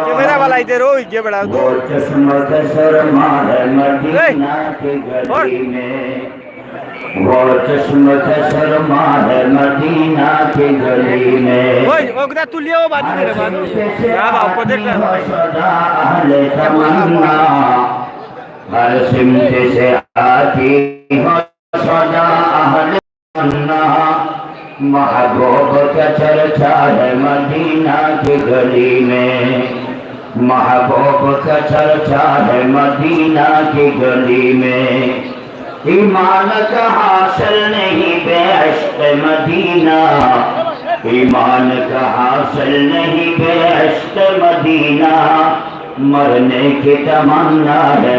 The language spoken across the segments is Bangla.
कैमरा वाला इधर हो ये बड़ा तो। दो वो चश्म शर्मा है मदीना के गली में ओए ओगदा तू लियो बाजू रे बाजू क्या बात प्रोजेक्ट कर सदा अहले तमन्ना हर सिमत से आती हो सदा अहले तमन्ना महबूब का चर्चा है मदीना की गली में महबूब का चर्चा है मदीना की गली में ईमान का हासिल नहीं बेअश्क मदीना ईमान का हासिल नहीं बेअश्क मदीना मरने की तमन्ना है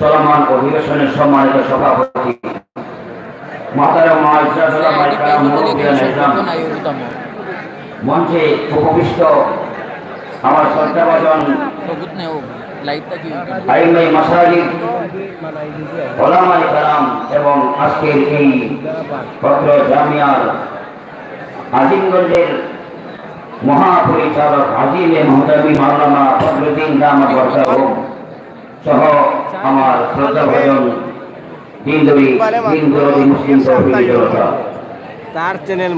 চলমান অধিবেশনের সম্মানিত সভাপতি মঞ্চে উপবিষ্ট আমার শ্রদ্ধাভাজন আইমাই মাসাজিদ ওলামাই কালাম এবং আজকের এই পত্র জামিয়ার আজিমগঞ্জের মহাপরিচালক আজিমে মহদাবি মাওলানা ফজলুদ্দিন দামা সহ আমার শ্রদ্ধা ভজন দিনদরি দিনদরি মুসলিম জনতা। তার চ্যানেল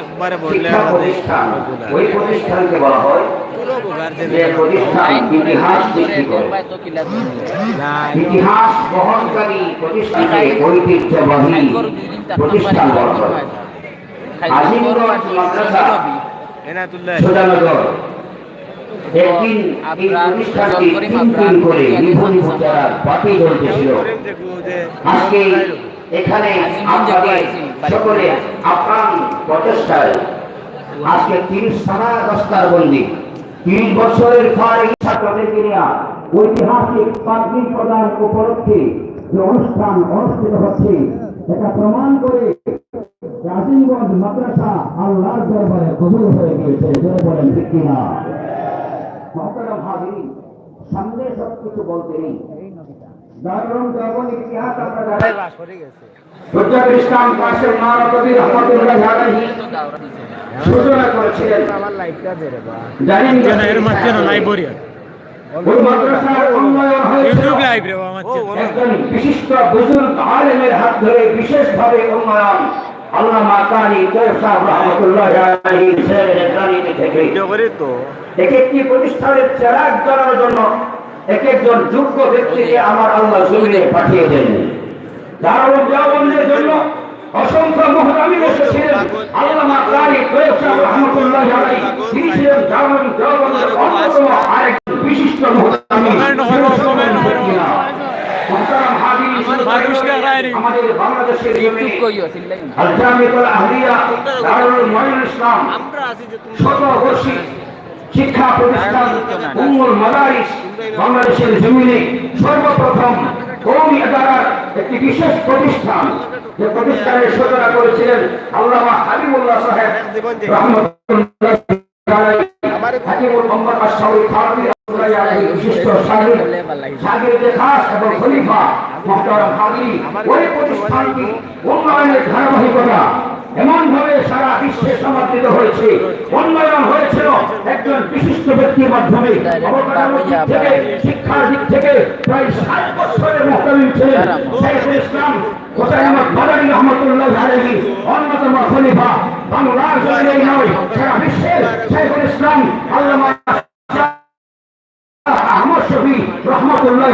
একবারে বললে ওই প্রতিষ্ঠানকে বলা হয় ইতিহাস বহনকারী প্রতিষ্ঠানকে ঐতিহ্যবাহী প্রতিষ্ঠান বলা হয়। আজিমগঞ্জ মাদ্রাসা এনাতুল্লাহ। সুজানগর একদিন এই প্রতিষ্ঠানটি তিন করে নিভু নিভু তারা বাতি আজকে এখানে আপনাদের সকলে আপ্রাণ প্রচেষ্টায় আজকে তিরিশ সারা দস্তার বন্দি। তিরিশ বছরের পর এই ছাত্রদেরকে নিয়ে ঐতিহাসিক পাগড়ি প্রদান উপলক্ষে যে অনুষ্ঠান অনুষ্ঠিত হচ্ছে এটা প্রমাণ করে আজিমগঞ্জ মাদ্রাসা আল্লাহর দরবারে কবুল হয়ে গিয়েছে। বলেন ঠিক কিনা? মহতারাম হাজির সামনে সব কিছু বলতে নেই। দারুণ দেওবন ইতিহাস আপনারা হুজরত ইসলাম কাসেম নারকবি রহমাতুল্লাহ আলাইহি সূচনা করেছিলেন। জানেন কেন এর মাঝে না লাইভ ওই মাদ্রাসার উন্নয়ন হয়েছিল। ইউটিউব লাইভ রে বাবা মাঝে বিশিষ্ট বুজুর্গ আলেমের হাত ধরে বিশেষভাবে উন্নয়ন আল্লামা কারি কৌসাব রহমতুল্লাহ আলাইহি শেরের গাড়িতে থেকে। ভিডিও করি তো। এক একটি প্রতিষ্ঠানের চেরাগ জ্বালানোর জন্য এক একজন যোগ্য ব্যক্তিকে আমার আল্লাহ জমিনে পাঠিয়ে দেন। দারুল দেওবন্দের জন্য অসংখ্য মহদামি এসেছিলেন আল্লামা কারি কৌসাব রহমতুল্লাহ আলাইহি। তিনি ছিলেন দারুল দেওবন্দের অন্যতম আরেকজন বিশিষ্ট মহদামি কমেন্ট হলো, কমেন্ট হলো। মোহতারাম হাজির মানুষকে রায়নি। আমাদের বাংলাদেশের ইউটিউব জমিনে কইও সিলাই আল জামিয়াতুল আহলিয়া ইসলাম শতবর্ষী শিক্ষা প্রতিষ্ঠান মাদারিস বাংলাদেশের জমিনে সর্বপ্রথম কৌমি আদারার একটি বিশেষ প্রতিষ্ঠান যে প্রতিষ্ঠানের সূচনা করেছিলেন আল্লামা হাবিবুল্লাহ সাহেব রহমতুল্লাহ আলাইহি। হাকিমুল মোহাম্মদ বিশিষ্ট শাগির শাগিরদের খাস এবং খলিফা মুহতারাম হাজি ওই প্রতিষ্ঠানটি উন্নয়নের ধারাবাহিকতা এমন ভাবে সারা বিশ্বে সমর্থিত হয়েছে। উন্নয়ন হয়েছিল একজন বিশিষ্ট ব্যক্তির মাধ্যমে। থেকে, শিক্ষার দিক থেকে প্রায় ষাট বছরের মোকাবিল ছিলেন শেখুল ইসলাম হোসেন আহমদ রহমতুল্লাহ আলাইহি, অন্যতম খলিফা। বাংলার জমিনেই নয়, সারা বিশ্বের শেখুল ইসলাম আল্লামা আহমদ শফি রহমতুল্লাহ